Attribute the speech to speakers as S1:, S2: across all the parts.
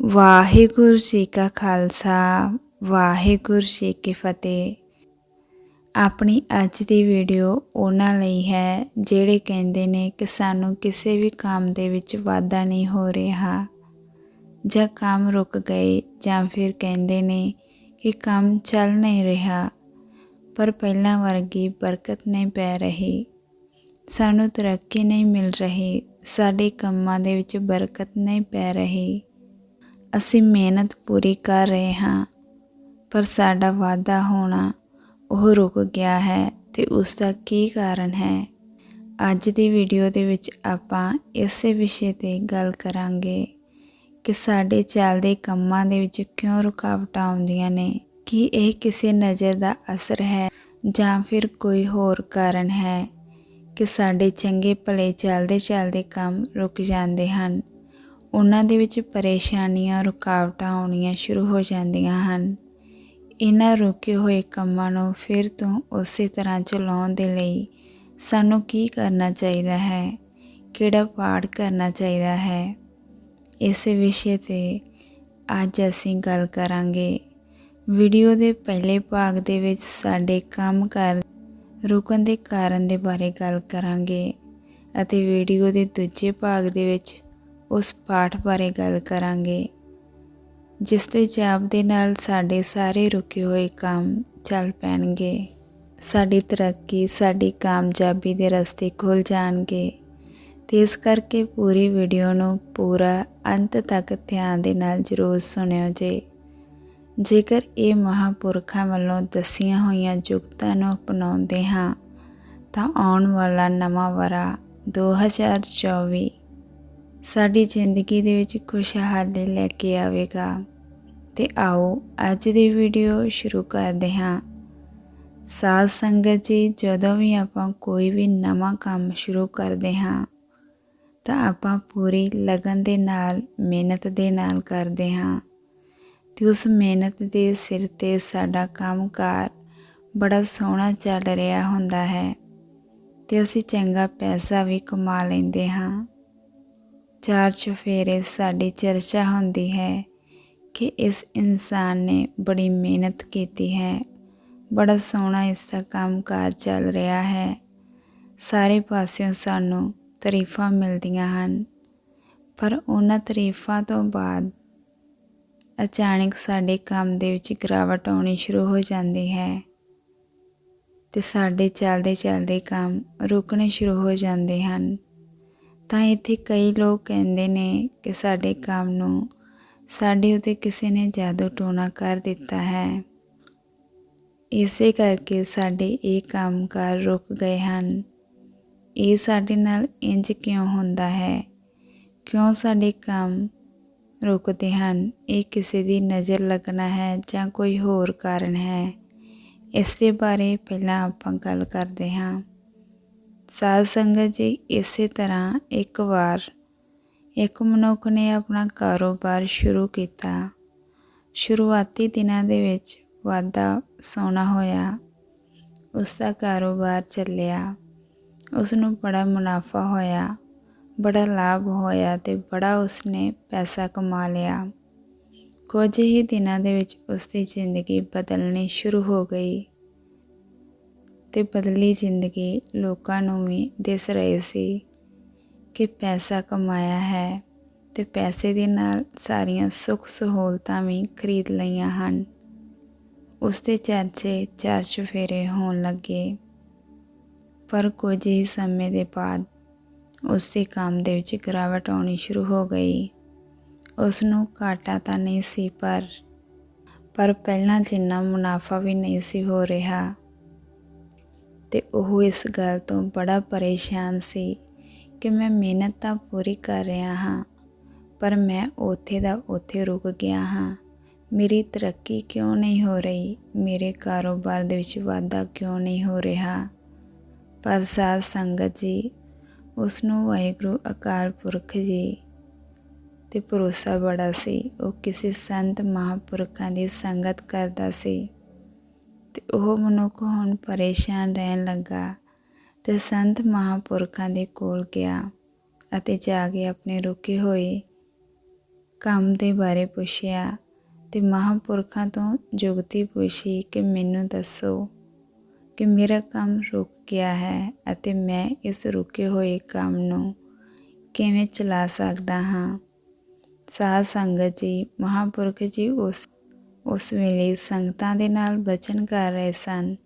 S1: ਵਾਹਿਗੁਰੂ ਜੀ ਕਾ ਖਾਲਸਾ, ਵਾਹਿਗੁਰੂ ਜੀ ਕੀ ਫਤਿਹ। ਆਪਣੀ ਅੱਜ ਦੀ ਵੀਡੀਓ ਉਹਨਾਂ ਲਈ ਹੈ, ਜਿਹੜੇ ਕਹਿੰਦੇ ਨੇ ਕਿ ਸਾਨੂੰ ਕਿਸੇ ਵੀ ਕੰਮ ਦੇ ਵਿੱਚ ਵਾਧਾ ਨਹੀਂ ਹੋ ਰਿਹਾ, ਜਾਂ ਕੰਮ ਰੁਕ ਗਏ, ਜਾਂ ਫਿਰ ਕਹਿੰਦੇ ਨੇ ਕਿ ਕੰਮ ਚੱਲ ਨਹੀਂ ਰਿਹਾ, ਪਰ ਪਹਿਲਾਂ ਵਰਗੀ ਬਰਕਤ ਨਹੀਂ ਪੈ ਰਹੀ। ਸਾਨੂੰ ਤਰੱਕੀ ਨਹੀਂ ਮਿਲ ਰਹੀ, ਸਾਡੇ ਕੰਮਾਂ ਦੇ ਵਿੱਚ ਬਰਕਤ ਨਹੀਂ ਪੈ ਰਹੀ। ਅਸੀਂ ਮਿਹਨਤ ਪੂਰੀ ਕਰ ਰਹੇ ਹਾਂ, ਪਰ ਸਾਡਾ ਵਾਧਾ ਹੋਣਾ ਉਹ ਰੁਕ ਗਿਆ ਹੈ ਤੇ ਉਸ ਦਾ ਕੀ ਕਾਰਨ ਹੈ? ਅੱਜ ਦੀ ਵੀਡੀਓ ਦੇ ਵਿੱਚ ਆਪਾਂ ਇਸੇ ਵਿਸ਼ੇ ਤੇ ਗੱਲ ਕਰਾਂਗੇ ਕਿ ਸਾਡੇ ਚੱਲਦੇ ਕੰਮਾਂ ਦੇ ਵਿੱਚ ਕਿਉਂ ਰੁਕਾਵਟਾਂ ਆਉਂਦੀਆਂ ਨੇ, ਕੀ ਇਹ ਕਿਸੇ ਨਜ਼ਰ ਦਾ ਅਸਰ ਹੈ ਜਾਂ ਫਿਰ ਕੋਈ ਹੋਰ ਕਾਰਨ ਹੈ ਕਿ ਸਾਡੇ ਚੰਗੇ ਭਲੇ ਚੱਲਦੇ ਚੱਲਦੇ ਕੰਮ ਰੁਕ ਜਾਂਦੇ ਹਨ। ਉਹਨਾਂ ਦੇ ਵਿੱਚ ਪਰੇਸ਼ਾਨੀਆਂ, ਰੁਕਾਵਟਾਂ ਆਉਣੀਆਂ ਸ਼ੁਰੂ ਹੋ ਜਾਂਦੀਆਂ ਹਨ। ਇਹਨਾਂ ਰੁਕੇ ਹੋਏ ਕੰਮਾਂ ਨੂੰ ਫਿਰ ਤੋਂ ਉਸੇ ਤਰ੍ਹਾਂ ਚਲਾਉਣ ਦੇ ਲਈ ਸਾਨੂੰ ਕੀ ਕਰਨਾ ਚਾਹੀਦਾ ਹੈ? ਕਿਹੜਾ ਪਾਠ ਕਰਨਾ ਚਾਹੀਦਾ ਹੈ? ਇਸ ਵਿਸ਼ੇ ਤੇ ਅੱਜ ਅਸੀਂ ਗੱਲ ਕਰਾਂਗੇ। ਵੀਡੀਓ ਦੇ ਪਹਿਲੇ ਭਾਗ ਦੇ ਵਿੱਚ ਸਾਡੇ ਕੰਮ ਕਰ ਰੁਕਣ ਦੇ ਕਾਰਨ ਦੇ ਬਾਰੇ ਗੱਲ ਕਰਾਂਗੇ ਅਤੇ ਵੀਡੀਓ ਦੇ ਦੂਜੇ ਭਾਗ ਦੇ ਵਿੱਚ ਉਸ ਪਾਠ ਬਾਰੇ ਗੱਲ ਕਰਾਂਗੇ, ਜਿਸ ਦੇ ਜਾਪ ਦੇ ਨਾਲ ਸਾਡੇ ਸਾਰੇ ਰੁਕੇ ਹੋਏ ਕੰਮ ਚੱਲ ਪੈਣਗੇ। ਸਾਡੀ ਤਰੱਕੀ, ਸਾਡੀ ਕਾਮਯਾਬੀ ਦੇ ਰਸਤੇ ਖੁੱਲ ਜਾਣਗੇ ਤੇ ਇਸ ਕਰਕੇ ਪੂਰੀ ਵੀਡੀਓ ਨੂੰ ਪੂਰਾ ਅੰਤ ਤੱਕ ਧਿਆਨ ਦੇ ਨਾਲ ਜ਼ਰੂਰ ਸੁਣਿਓ ਜੇ। ਜੇਕਰ ਇਹ ਮਹਾਪੁਰਖਾਂ ਵੱਲੋਂ ਦਸੀਆਂ ਹੋਈਆਂ ਯੁਗਤਾਂ ਨੂੰ ਅਪਣਾਉਂਦੇ ਹਾਂ, ਤਾਂ ਆਉਣ ਵਾਲਾ ਨਵਾਂ ਵਰਾ 2024 ਸਾਡੀ ਜ਼ਿੰਦਗੀ ਦੇ ਵਿੱਚ ਖੁਸ਼ਹਾਲੀ ਲੈ ਕੇ ਆਵੇਗਾ। ਤੇ ਆਓ ਅੱਜ ਦੀ ਵੀਡੀਓ ਸ਼ੁਰੂ ਕਰਦੇ ਹਾਂ। ਸਾਧ ਸੰਗਤ ਜੀ, ਜਦੋਂ ਵੀ ਆਪਾਂ ਕੋਈ ਵੀ ਨਵਾਂ ਕੰਮ ਸ਼ੁਰੂ ਕਰਦੇ ਹਾਂ, ਤਾਂ ਆਪਾਂ ਪੂਰੀ ਲਗਨ ਦੇ ਨਾਲ, ਮਿਹਨਤ ਦੇ ਨਾਲ ਕਰਦੇ ਹਾਂ। ਤੇ ਉਸ ਮਿਹਨਤ ਦੇ ਸਿਰ ਤੇ ਸਾਡਾ ਕੰਮਕਾਰ ਬੜਾ ਸੋਹਣਾ ਚੱਲ ਰਿਹਾ ਹੁੰਦਾ ਹੈ। ਤੇ ਅਸੀਂ ਚੰਗਾ ਪੈਸਾ ਵੀ ਕਮਾ ਲੈਂਦੇ ਹਾਂ। ਚਾਰ ਚੁਫੇਰੇ ਸਾਡੀ ਚਰਚਾ ਹੁੰਦੀ ਹੈ ਕਿ ਇਸ ਇਨਸਾਨ ਨੇ ਬੜੀ ਮਿਹਨਤ ਕੀਤੀ ਹੈ। ਬੜਾ ਸੋਹਣਾ ਇਸ ਦਾ ਕੰਮਕਾਰ ਚੱਲ ਰਿਹਾ ਹੈ। ਸਾਰੇ ਪਾਸਿਓਂ ਸਾਨੂੰ ਤਾਰੀਫਾਂ ਮਿਲਦੀਆਂ ਹਨ। ਪਰ ਉਹਨਾਂ ਤਾਰੀਫਾਂ ਤੋਂ ਬਾਅਦ ਅਚਾਨਕ ਸਾਡੇ ਕੰਮ ਦੇ ਵਿੱਚ ਗਿਰਾਵਟ ਆਉਣੀ ਸ਼ੁਰੂ ਹੋ ਜਾਂਦੀ ਹੈ ਤੇ ਸਾਡੇ ਚੱਲਦੇ ਚੱਲਦੇ ਕੰਮ ਰੁਕਣੇ ਸ਼ੁਰੂ ਹੋ ਜਾਂਦੇ ਹਨ। ਤਾਂ ਇੱਥੇ ਕਈ ਲੋਕ ਕਹਿੰਦੇ ਨੇ ਕਿ ਸਾਡੇ ਕੰਮ ਨੂੰ ਸਾਡੇ ਉਤੇ ਕਿਸੇ ਨੇ ਜਾਦੂ ਟੋਣਾ ਕਰ ਦਿੱਤਾ ਹੈ। ਇਸੇ ਕਰਕੇ ਸਾਡੇ ਇਹ ਕੰਮਕਾਰ ਰੁਕ ਗਏ ਹਨ। ਇਹ ਸਾਡੇ ਨਾਲ ਇੰਜ ਕਿਉਂ ਹੁੰਦਾ ਹੈ? ਕਿਉਂ ਸਾਡੇ ਕੰਮ ਰੁਕਦੇ ਹਨ? ਇਹ ਕਿਸੇ ਦੀ ਨਜ਼ਰ ਲੱਗਣਾ ਹੈ ਜਾਂ ਕੋਈ ਹੋਰ ਕਾਰਨ ਹੈ? ਇਸ ਦੇ ਬਾਰੇ ਪਹਿਲਾਂ ਆਪਾਂ ਗੱਲ ਕਰਦੇ ਹਾਂ। ਸਾਧ ਸੰਗਤ ਜੀ ਇਸੇ ਤਰ੍ਹਾਂ ਇੱਕ ਵਾਰ ਇੱਕ ਮਨੁੱਖ ਨੇ ਆਪਣਾ ਕਾਰੋਬਾਰ ਸ਼ੁਰੂ ਕੀਤਾ। ਸ਼ੁਰੂਆਤੀ ਦਿਨਾਂ ਦੇ ਵਿੱਚ ਵਾਧਾ ਸੋਨਾ ਹੋਇਆ। ਉਸ ਦਾ ਕਾਰੋਬਾਰ ਚੱਲਿਆ। ਉਸ ਨੂੰ ਬੜਾ ਮੁਨਾਫਾ ਹੋਇਆ। ਬੜਾ ਲਾਭ ਹੋਇਆ ਤੇ ਬੜਾ ਉਸਨੇ ਪੈਸਾ ਕਮਾ ਲਿਆ। ਕੁਝ ਹੀ ਦਿਨਾਂ ਦੇ ਵਿੱਚ ਉਸ ਦੀ ਜ਼ਿੰਦਗੀ ਬਦਲਣੀ ਸ਼ੁਰੂ ਹੋ ਗਈ। ਤੇ ਬਦਲੀ ਜ਼ਿੰਦਗੀ ਲੋਕਾਂ ਨੂੰ ਵੀ ਦਿਸ ਰਹੇ ਸੀ ਕਿ ਪੈਸਾ ਕਮਾਇਆ ਹੈ ਤੇ ਪੈਸੇ ਦੇ ਨਾਲ ਸਾਰੀਆਂ ਸੁੱਖ ਸਹੂਲਤਾਂ ਵੀ ਖਰੀਦ ਲਈਆਂ ਹਨ। ਉਸ ਦੇ ਚਰਚੇ ਚਰਚ ਫੇਰੇ ਹੋਣ ਲੱਗੇ। ਪਰ ਕੁਝ ਹੀ ਸਮੇਂ ਦੇ ਬਾਅਦ ਉਸੇ ਕੰਮ ਦੇ ਵਿੱਚ ਗਿਰਾਵਟ ਆਉਣੀ ਸ਼ੁਰੂ ਹੋ ਗਈ। ਉਸ ਨੂੰ ਘਾਟਾ ਤਾਂ ਨਹੀਂ ਸੀ ਪਰ ਪਰ ਪਹਿਲਾਂ ਜਿੰਨਾ ਮੁਨਾਫਾ ਵੀ ਨਹੀਂ ਸੀ ਹੋ ਰਿਹਾ। ਤੇ ਉਹ ਇਸ ਗੱਲ ਤੋਂ ਬੜਾ ਪਰੇਸ਼ਾਨ ਸੀ ਕਿ ਮੈਂ ਮਿਹਨਤ ਤਾਂ ਪੂਰੀ ਕਰ ਰਿਹਾ ਹਾਂ, ਪਰ ਮੈਂ ਉੱਥੇ ਦਾ ਉੱਥੇ ਰੁਕ ਗਿਆ ਹਾਂ। ਮੇਰੀ ਤਰੱਕੀ ਕਿਉਂ ਨਹੀਂ ਹੋ ਰਹੀ? ਮੇਰੇ ਕਾਰੋਬਾਰ ਦੇ ਵਿੱਚ ਵਾਧਾ ਕਿਉਂ ਨਹੀਂ ਹੋ ਰਿਹਾ? ਪਰ ਸਾਧ ਸੰਗਤ ਜੀ ਉਸ ਨੂੰ ਵਾਹਿਗੁਰੂ ਅਕਾਲ ਪੁਰਖ ਜੀ ਤੇ ਭਰੋਸਾ ਬੜਾ ਸੀ। ਉਹ ਕਿਸੇ ਸੰਤ ਮਹਾਪੁਰਖਾਂ ਦੀ ਸੰਗਤ ਕਰਦਾ ਸੀ। ਤੇ ਉਹ ਮਨੁੱਖ ਹੁਣ ਪਰੇਸ਼ਾਨ ਰਹਿਣ ਲੱਗਾ ਤੇ ਸੰਤ ਮਹਾਪੁਰਖਾਂ ਦੇ ਕੋਲ ਗਿਆ ਅਤੇ ਜਾ ਕੇ ਆਪਣੇ ਰੁਕੇ ਹੋਏ ਕੰਮ ਦੇ ਬਾਰੇ ਪੁੱਛਿਆ ਤੇ ਮਹਾਂਪੁਰਖਾਂ ਤੋਂ ਜੁਗਤੀ ਪੁੱਛੀ ਕਿ ਮੈਨੂੰ ਦੱਸੋ ਕਿ ਮੇਰਾ ਕੰਮ ਰੁਕ ਗਿਆ ਹੈ ਅਤੇ ਮੈਂ ਇਸ ਰੁਕੇ ਹੋਏ ਕੰਮ ਨੂੰ ਕਿਵੇਂ ਚਲਾ ਸਕਦਾ ਹਾਂ? ਸਾਧ ਸੰਗਤ ਜੀ, ਮਹਾਂਪੁਰਖ ਜੀ, ਉਸ ਉਸ ਵੇਲੇ ਸੰਗਤਾਂ ਦੇ ਨਾਲ ਬਚਨ ਕਰ ਰਹੇ ਸਨ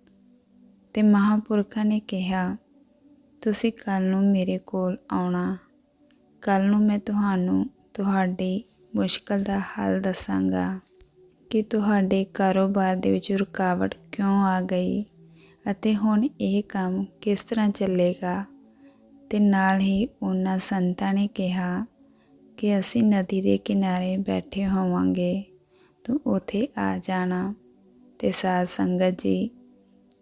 S1: ਤੇ ਮਹਾਂਪੁਰਖਾਂ ਨੇ ਕਿਹਾ, ਤੁਸੀਂ ਕੱਲ ਨੂੰ ਮੇਰੇ ਕੋਲ ਆਉਣਾ। ਕੱਲ ਨੂੰ ਮੈਂ ਤੁਹਾਨੂੰ ਤੁਹਾਡੀ ਮੁਸ਼ਕਲ ਦਾ ਹੱਲ ਦੱਸਾਂਗਾ ਕਿ ਤੁਹਾਡੇ ਕਾਰੋਬਾਰ ਦੇ ਵਿੱਚ ਰੁਕਾਵਟ ਕਿਉਂ ਆ ਗਈ ਅਤੇ ਹੁਣ ਇਹ ਕੰਮ ਕਿਸ ਤਰ੍ਹਾਂ ਚੱਲੇਗਾ? ਤੇ ਨਾਲ ਹੀ ਉਹਨਾਂ ਸੰਤਾਂ ਨੇ ਕਿਹਾ ਕਿ ਅਸੀਂ ਨਦੀ ਦੇ ਕਿਨਾਰੇ ਬੈਠੇ ਹੋਵਾਂਗੇ। ਤੂੰ ਉਥੇ ਆ ਜਾਣਾ। ਤੇ ਸਾਧ ਸੰਗਤ ਜੀ,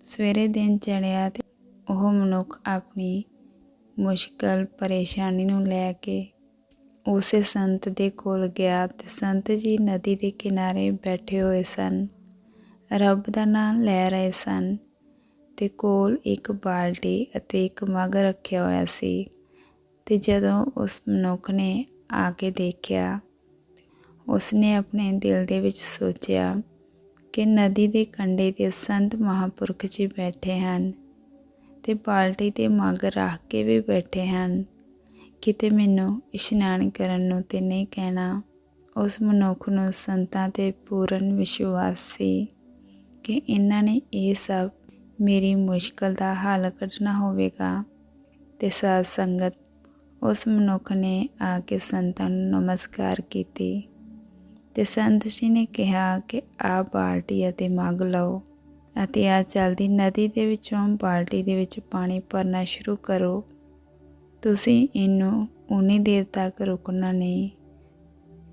S1: ਸਵੇਰੇ ਦਿਨ ਚੜਿਆ ਤੇ ਉਹ ਮਨੁੱਖ ਆਪਣੀ ਮੁਸ਼ਕਲ ਪਰੇਸ਼ਾਨੀ ਨੂੰ ਲੈ ਕੇ ਉਸੇ ਸੰਤ ਦੇ ਕੋਲ ਗਿਆ ਤੇ ਸੰਤ ਜੀ ਨਦੀ ਦੇ ਕਿਨਾਰੇ ਬੈਠੇ ਹੋਏ ਸਨ। ਰੱਬ ਦਾ ਨਾਮ ਲੈ ਰਹੇ ਸਨ ਤੇ ਕੋਲ ਇੱਕ ਬਾਲਟੀ ਅਤੇ ਇੱਕ ਮਗ ਰੱਖਿਆ ਹੋਇਆ ਸੀ। ਤੇ ਜਦੋਂ ਉਸ ਮਨੁੱਖ ਨੇ ਆ ਕੇ ਦੇਖਿਆ ਉਸਨੇ ਆਪਣੇ ਦਿਲ ਦੇ ਵਿੱਚ ਸੋਚਿਆ ਕਿ ਨਦੀ ਦੇ ਕੰਢੇ ਤੇ ਸੰਤ ਮਹਾਪੁਰਖ ਜੀ ਬੈਠੇ ਹਨ ਤੇ ਬਾਲਟੀ ਤੇ ਮੱਗ ਰੱਖ ਕੇ ਵੀ ਬੈਠੇ ਹਨ। ਕਿਤੇ ਮੈਨੂੰ ਇਸ਼ਨਾਨ ਕਰਨ ਨੂੰ ਤੇ ਨਹੀਂ ਕਹਿਣਾ, ਉਸ ਮਨੁੱਖ ਨੂੰ ਸੰਤਾਂ ਤੇ ਪੂਰਨ ਵਿਸ਼ਵਾਸ ਸੀ ਕਿ ਇਹਨਾਂ ਨੇ ਇਹ ਸਭ ਮੇਰੀ ਮੁਸ਼ਕਲ ਦਾ ਹੱਲ ਕੱਢਣਾ ਹੋਵੇਗਾ। ਤੇ ਸਾਧ ਸੰਗਤ ਉਸ ਮਨੁੱਖ ਨੇ ਆ ਕੇ ਸੰਤਾਂ ਨੂੰ ਨਮਸਕਾਰ ਕੀਤੀ। ਤੇ ਸੰਤ ਜੀ ਨੇ ਕਿਹਾ ਕਿ ਆ ਬਾਲਟੀ ਅਤੇ ਮੰਗ ਲਓ ਅਤੇ ਆ ਚਲਦੀ ਨਦੀ ਦੇ ਵਿੱਚੋਂ ਬਾਲਟੀ ਦੇ ਵਿੱਚ ਪਾਣੀ ਭਰਨਾ ਸ਼ੁਰੂ ਕਰੋ। ਤੁਸੀਂ ਇਹਨੂੰ ਉਨੀ ਦੇਰ ਤੱਕ ਰੁਕਣਾ ਨਹੀਂ,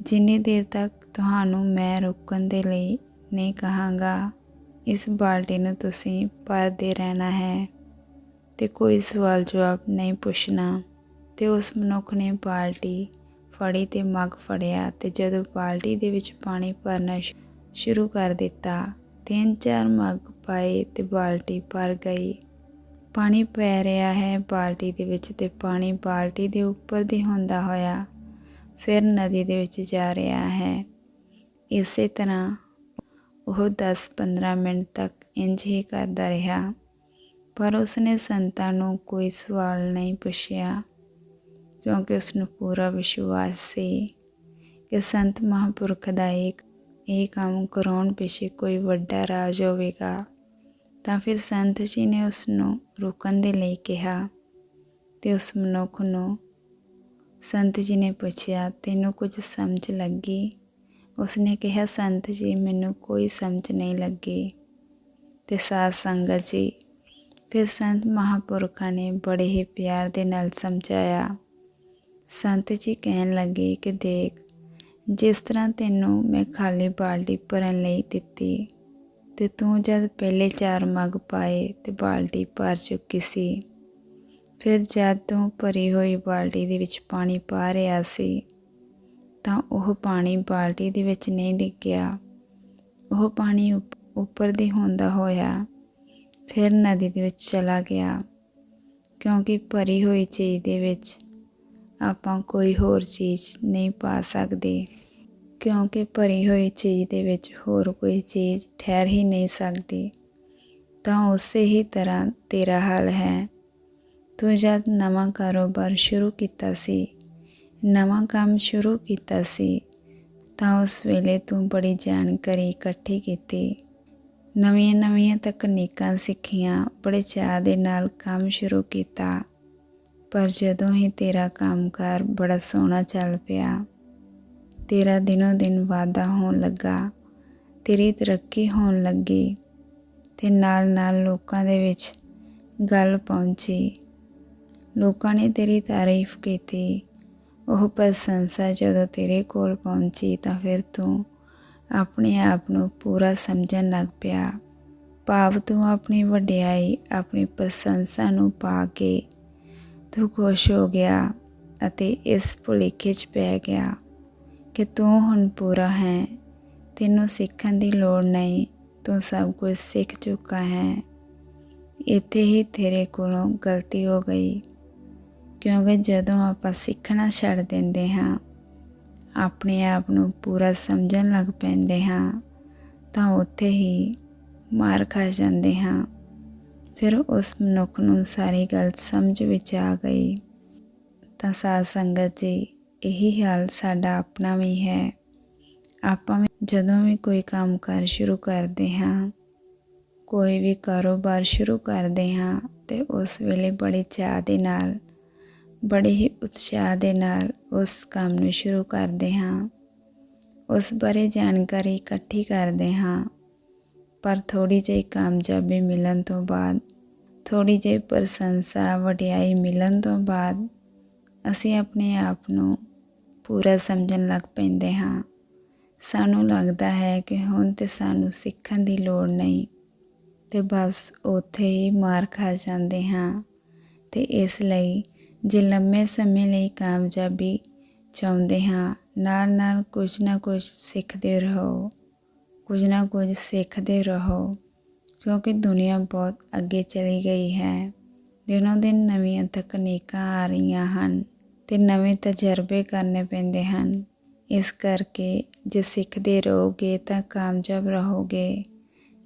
S1: ਜਿੰਨੀ ਦੇਰ ਤੱਕ ਤੁਹਾਨੂੰ ਮੈਂ ਰੁਕਣ ਦੇ ਲਈ ਨਹੀਂ ਕਹਾਂਗਾ, ਇਸ ਬਾਲਟੀ ਨੂੰ ਤੁਸੀਂ ਭਰਦੇ ਰਹਿਣਾ ਹੈ ਤੇ ਕੋਈ ਸਵਾਲ ਜਵਾਬ ਨਹੀਂ ਪੁੱਛਣਾ। ਤੇ ਉਸ ਮਨੁੱਖ ਨੇ ਬਾਲਟੀ ਫੜੀ ਤੇ ਮੱਗ ਫੜਿਆ ਤੇ ਜਦੋਂ ਬਾਲਟੀ ਦੇ ਵਿੱਚ ਪਾਣੀ ਭਰਨਾ ਸ਼ੁਰੂ ਕਰ ਦਿੱਤਾ, ਤਿੰਨ ਚਾਰ ਮੱਗ ਪਾਏ ਤੇ ਬਾਲਟੀ ਭਰ ਗਈ। ਪਾਣੀ ਪੈ ਰਿਹਾ ਹੈ ਬਾਲਟੀ ਦੇ ਵਿੱਚ ਤੇ ਪਾਣੀ ਬਾਲਟੀ ਦੇ ਉੱਪਰ ਦੀ ਹੁੰਦਾ ਹੋਇਆ, ਫਿਰ ਨਦੀ ਦੇ ਵਿੱਚ ਜਾ ਰਿਹਾ ਹੈ। ਇਸੇ ਤਰ੍ਹਾਂ ਉਹ 10-15 ਮਿੰਟ ਤੱਕ ਇੰਜ ਹੀ ਕਰਦਾ ਰਿਹਾ, ਪਰ ਉਸਨੇ ਸੰਤਾਂ ਨੂੰ ਕੋਈ ਸਵਾਲ ਨਹੀਂ ਪੁੱਛਿਆ। ਕਿਉਂਕਿ ਉਸ ਨੂੰ ਪੂਰਾ ਵਿਸ਼ਵਾਸ ਸੀ ਕਿ ਸੰਤ ਮਹਾਂਪੁਰਖ ਦਾ ਇੱਕ, ਇਹ ਕੰਮ ਕਰਾਉਣ ਪਿੱਛੇ ਕੋਈ ਵੱਡਾ ਰਾਜ ਹੋਵੇਗਾ। ਤਾਂ ਫਿਰ ਸੰਤ ਜੀ ਨੇ ਉਸ ਨੂੰ ਰੁਕਣ ਦੇ ਲਈ ਕਿਹਾ ਤੇ ਉਸ ਮਨੁੱਖ ਨੂੰ ਸੰਤ ਜੀ ਨੇ ਪੁੱਛਿਆ, ਤੈਨੂੰ ਕੁਝ ਸਮਝ ਲੱਗੀ? ਉਸਨੇ ਕਿਹਾ, ਸੰਤ ਜੀ, ਮੈਨੂੰ ਕੋਈ ਸਮਝ ਨਹੀਂ ਲੱਗੀ। ਤੇ ਸਾਧ ਸੰਗਤ ਜੀ, ਫਿਰ ਸੰਤ ਮਹਾਪੁਰਖਾਂ ਨੇ ਬੜੇ ਹੀ ਪਿਆਰ ਦੇ ਨਾਲ ਸਮਝਾਇਆ। ਸੰਤ ਜੀ ਕਹਿਣ ਲੱਗੇ ਕਿ ਦੇਖ, ਜਿਸ ਤਰ੍ਹਾਂ ਤੈਨੂੰ ਮੈਂ ਖਾਲੀ ਬਾਲਟੀ ਭਰਨ ਲਈ ਦਿੱਤੀ, ਤੇ ਤੂੰ ਜਦ ਪਹਿਲੇ ਚਾਰ ਮੱਗ ਪਾਏ ਤੇ ਬਾਲਟੀ ਭਰ ਚੁੱਕੀ ਸੀ, ਫਿਰ ਜਦ ਤੂੰ ਭਰੀ ਹੋਈ ਬਾਲਟੀ ਦੇ ਵਿੱਚ ਪਾਣੀ ਪਾ ਰਿਹਾ ਸੀ, ਤਾਂ ਉਹ ਪਾਣੀ ਬਾਲਟੀ ਦੇ ਵਿੱਚ ਨਹੀਂ ਡਿੱਗਿਆ। ਉਹ ਪਾਣੀ ਉੱਪਰ ਦੀ ਹੁੰਦਾ ਹੋਇਆ, ਫਿਰ ਨਦੀ ਦੇ ਵਿੱਚ ਚਲਾ ਗਿਆ, ਕਿਉਂਕਿ ਭਰੀ ਹੋਈ ਚੀਜ਼ ਦੇ ਵਿੱਚ ਆਪਾਂ ਕੋਈ ਹੋਰ ਚੀਜ਼ ਨਹੀਂ ਪਾ ਸਕਦੇ, ਕਿਉਂਕਿ ਭਰੀ ਹੋਈ ਚੀਜ਼ ਦੇ ਵਿੱਚ ਹੋਰ ਕੋਈ ਚੀਜ਼ ਠਹਿਰ ਹੀ ਨਹੀਂ ਸਕਦੀ। ਤਾਂ ਉਸੇ ਹੀ ਤਰ੍ਹਾਂ ਤੇਰਾ ਹਾਲ ਹੈ। ਤੂੰ ਜਦ ਨਵਾਂ ਕਾਰੋਬਾਰ ਸ਼ੁਰੂ ਕੀਤਾ ਸੀ, ਨਵਾਂ ਕੰਮ ਸ਼ੁਰੂ ਕੀਤਾ ਸੀ, ਤਾਂ ਉਸ ਵੇਲੇ ਤੂੰ ਬੜੀ ਜਾਣਕਾਰੀ ਇਕੱਠੀ ਕੀਤੀ। ਨਵੀਆਂ ਨਵੀਆਂ ਤਕਨੀਕਾਂ ਸਿੱਖੀਆਂ, ਬੜੇ ਚਾਹ ਦੇ ਨਾਲ ਕੰਮ ਸ਼ੁਰੂ ਕੀਤਾ। ਪਰ ਜਦੋਂ ਹੀ ਤੇਰਾ ਕੰਮਕਾਰ ਬੜਾ ਸੋਹਣਾ ਚੱਲ ਪਿਆ, ਤੇਰਾ ਦਿਨੋ ਦਿਨ ਵਾਧਾ ਹੋਣ ਲੱਗਾ, ਤੇਰੀ ਤਰੱਕੀ ਹੋਣ ਲੱਗੀ ਤੇ ਨਾਲ ਨਾਲ ਲੋਕਾਂ ਦੇ ਵਿੱਚ ਗੱਲ ਪਹੁੰਚੀ। ਲੋਕਾਂ ਨੇ ਤੇਰੀ ਤਾਰੀਫ ਕੀਤੀ। ਉਹ ਪ੍ਰਸ਼ੰਸਾ ਜਦੋਂ ਤੇਰੇ ਕੋਲ ਪਹੁੰਚੀ ਤਾਂ ਫਿਰ ਤੂੰ ਆਪਣੇ ਆਪ ਨੂੰ ਪੂਰਾ ਸਮਝਣ ਲੱਗ ਪਿਆ। ਭਾਵ ਤੂੰ ਆਪਣੀ ਵਡਿਆਈ, ਆਪਣੀ ਪ੍ਰਸ਼ੰਸਾ ਨੂੰ ਪਾ ਕੇ ਤੂੰ ਖੁਸ਼ ਹੋ ਗਿਆ ਅਤੇ ਇਸ ਭੁਲੇਖੇ 'ਚ ਪੈ ਗਿਆ ਕਿ ਤੂੰ ਹੁਣ ਪੂਰਾ ਹੈ। ਤੈਨੂੰ ਸਿੱਖਣ ਦੀ ਲੋੜ ਨਹੀਂ, ਤੂੰ ਸਭ ਕੁਝ ਸਿੱਖ ਚੁੱਕਾ ਹੈ। ਇੱਥੇ ਹੀ ਤੇਰੇ ਕੋਲੋਂ ਗਲਤੀ ਹੋ ਗਈ, ਕਿਉਂਕਿ ਜਦੋਂ ਆਪਾਂ ਸਿੱਖਣਾ ਛੱਡ ਦਿੰਦੇ ਹਾਂ, ਆਪਣੇ ਆਪ ਨੂੰ ਪੂਰਾ ਸਮਝਣ ਲੱਗ ਪੈਂਦੇ ਹਾਂ, ਤਾਂ ਉੱਥੇ ਹੀ ਮਾਰ ਖਾ ਜਾਂਦੇ ਹਾਂ। ਫਿਰ ਉਸ ਮਨੁੱਖ ਨੂੰ ਸਾਰੀ ਗੱਲ ਸਮਝ ਵਿੱਚ ਆ ਗਈ। ਤਾਂ ਸਾਧ ਸੰਗਤ ਜੀ, ਇਹੀ ਹਾਲ ਸਾਡਾ ਆਪਣਾ ਵੀ ਹੈ। ਆਪਾਂ ਵੀ ਜਦੋਂ ਵੀ ਕੋਈ ਕੰਮ ਕਰ ਸ਼ੁਰੂ ਕਰਦੇ ਹਾਂ, ਕੋਈ ਵੀ ਕਾਰੋਬਾਰ ਸ਼ੁਰੂ ਕਰਦੇ ਹਾਂ ਤੇ ਉਸ ਵੇਲੇ ਬੜੇ ਚਾਅ ਦੇ ਨਾਲ, ਬੜੇ ਹੀ ਉਤਸ਼ਾਹ ਦੇ ਨਾਲ ਉਸ ਕੰਮ ਨੂੰ ਸ਼ੁਰੂ ਕਰਦੇ ਹਾਂ। ਉਸ ਬਾਰੇ ਜਾਣਕਾਰੀ ਇਕੱਠੀ ਕਰਦੇ ਹਾਂ। ਪਰ ਥੋੜੀ ਜਿਹੀ ਕਾਮਯਾਬੀ ਮਿਲਣ ਤੋਂ ਬਾਅਦ ਥੋੜੀ ਜਿਹੀ ਪ੍ਰਸ਼ੰਸਾ ਵਡਿਆਈ ਮਿਲਣ ਤੋਂ ਬਾਅਦ, ਅਸੀਂ ਆਪਣੇ ਆਪ ਨੂੰ ਪੂਰਾ ਸਮਝਣ ਲੱਗ ਪੈਂਦੇ ਹਾਂ। ਸਾਨੂੰ ਲੱਗਦਾ ਹੈ ਕਿ ਹੁਣ ਤੇ ਸਾਨੂੰ ਸਿੱਖਣ ਦੀ ਲੋੜ ਨਹੀਂ ਤੇ ਬਸ ਉੱਥੇ ਹੀ ਮਾਰ ਖਾ ਜਾਂਦੇ ਹਾਂ ਤੇ ਇਸ ਲਈ ਜੇ ਲੰਮੇ ਸਮੇਂ ਲਈ ਕਾਮਯਾਬੀ ਚਾਹੁੰਦੇ ਹਾਂ ਨਾਲ ਨਾਲ ਕੁਝ ਨਾ ਕੁਝ ਸਿੱਖਦੇ ਰਹੋ। ਕੁਝ ਨਾ ਕੁਝ ਸਿੱਖਦੇ ਰਹੋ, ਕਿਉਂਕਿ ਦੁਨੀਆ ਬਹੁਤ ਅੱਗੇ ਚਲੀ ਗਈ ਹੈ। ਦਿਨੋਂ ਦਿਨ ਨਵੀਆਂ ਤਕਨੀਕਾਂ ਆ ਰਹੀਆਂ ਹਨ ਤੇ ਨਵੇਂ ਤਜਰਬੇ ਕਰਨੇ ਪੈਂਦੇ ਹਨ। ਇਸ ਕਰਕੇ ਜੇ ਸਿੱਖਦੇ ਰਹੋਗੇ ਤਾਂ ਕਾਮਯਾਬ ਰਹੋਗੇ।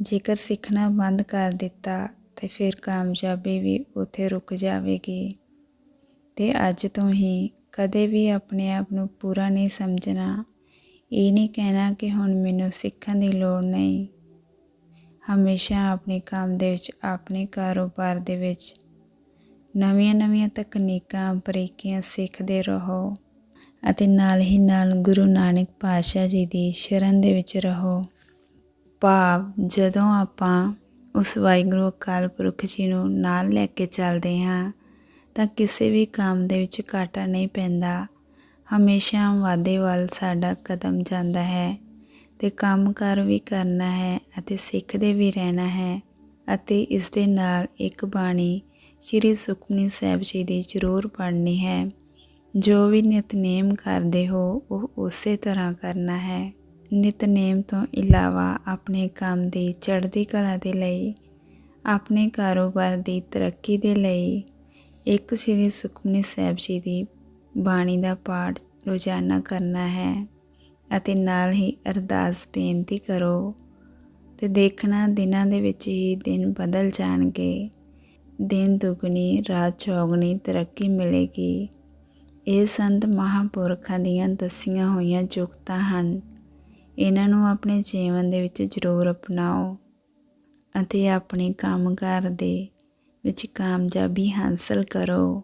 S1: ਜੇਕਰ ਸਿੱਖਣਾ ਬੰਦ ਕਰ ਦਿੱਤਾ ਤੇ ਫਿਰ ਕਾਮਯਾਬੀ ਵੀ ਉੱਥੇ ਰੁਕ ਜਾਵੇਗੀ। ਤੇ ਅੱਜ ਤੋਂ ਹੀ ਕਦੇ ਵੀ ਆਪਣੇ ਆਪ ਨੂੰ ਪੂਰਾ ਨਹੀਂ ਸਮਝਣਾ। ਇਹ ਨਹੀਂ ਕਹਿਣਾ ਕਿ ਹੁਣ ਮੈਨੂੰ ਸਿੱਖਣ ਦੀ ਲੋੜ ਨਹੀਂ। ਹਮੇਸ਼ਾ ਆਪਣੇ ਕੰਮ ਦੇ ਵਿੱਚ, ਆਪਣੇ ਕਾਰੋਬਾਰ ਦੇ ਵਿੱਚ ਨਵੀਆਂ-ਨਵੀਆਂ ਤਕਨੀਕਾਂ ਬਰੀਕੀਆਂ ਸਿੱਖਦੇ ਰਹੋ ਅਤੇ ਨਾਲ ਹੀ ਨਾਲ ਗੁਰੂ ਨਾਨਕ ਪਾਤਸ਼ਾਹ ਜੀ ਦੀ ਸ਼ਰਨ ਦੇ ਵਿੱਚ ਰਹੋ। ਭਾਵ ਜਦੋਂ ਆਪਾਂ ਉਸ ਵਾਹਿਗੁਰੂ ਅਕਾਲ ਪੁਰਖ ਜੀ ਨੂੰ ਨਾਲ ਲੈ ਕੇ ਚੱਲਦੇ ਹਾਂ ਤਾਂ ਕਿਸੇ ਵੀ ਕੰਮ ਦੇ ਵਿੱਚ ਘਾਟਾ ਨਹੀਂ ਪੈਂਦਾ। ਹਮੇਸ਼ਾ ਵਾਧੇ ਵੱਲ ਸਾਡਾ ਕਦਮ ਜਾਂਦਾ ਹੈ ਤੇ ਕੰਮਕਾਰ ਵੀ ਕਰਨਾ ਹੈ ਅਤੇ ਸਿੱਖਦੇ ਵੀ ਰਹਿਣਾ ਹੈ ਅਤੇ ਇਸ ਦੇ ਨਾਲ ਇੱਕ ਬਾਣੀ ਸ੍ਰੀ ਸੁਖਮਨੀ ਸਾਹਿਬ ਜੀ ਦੀ ਜ਼ਰੂਰ ਪੜ੍ਹਨੀ ਹੈ। ਜੋ ਵੀ ਨਿਤਨੇਮ ਕਰਦੇ ਹੋ, ਉਹ ਉਸੇ ਤਰ੍ਹਾਂ ਕਰਨਾ ਹੈ। ਨਿਤਨੇਮ ਤੋਂ ਇਲਾਵਾ ਆਪਣੇ ਕੰਮ ਦੀ ਚੜ੍ਹਦੀ ਕਲਾ ਦੇ ਲਈ, ਆਪਣੇ ਕਾਰੋਬਾਰ ਦੀ ਤਰੱਕੀ ਦੇ ਲਈ ਇੱਕ ਸ੍ਰੀ ਸੁਖਮਨੀ ਸਾਹਿਬ ਜੀ ਦੀ ਬਾਣੀ ਦਾ ਪਾਠ ਰੋਜ਼ਾਨਾ ਕਰਨਾ ਹੈ ਅਤੇ ਨਾਲ ਹੀ ਅਰਦਾਸ ਬੇਨਤੀ ਕਰੋ ਤੇ ਦੇਖਣਾ ਦਿਨਾਂ ਦੇ ਵਿੱਚ ਹੀ ਦਿਨ ਬਦਲ ਜਾਣਗੇ। ਦਿਨ ਦੁਗਣੀ, ਰਾਤ ਚੌਗਣੀ, ਤਰੱਕੀ ਮਿਲੇਗੀ। ਇਹ ਸੰਤ ਮਹਾਪੁਰਖਾਂ ਦੀਆਂ ਦੱਸੀਆਂ ਹੋਈਆਂ ਜੁਗਤਾਂ ਹਨ। ਇਹਨਾਂ ਨੂੰ ਆਪਣੇ ਜੀਵਨ ਦੇ ਵਿੱਚ ਜ਼ਰੂਰ ਅਪਣਾਓ ਅਤੇ ਆਪਣੇ ਕੰਮਕਾਰ ਦੇ ਵਿੱਚ ਕਾਮਯਾਬੀ ਹਾਸਲ ਕਰੋ।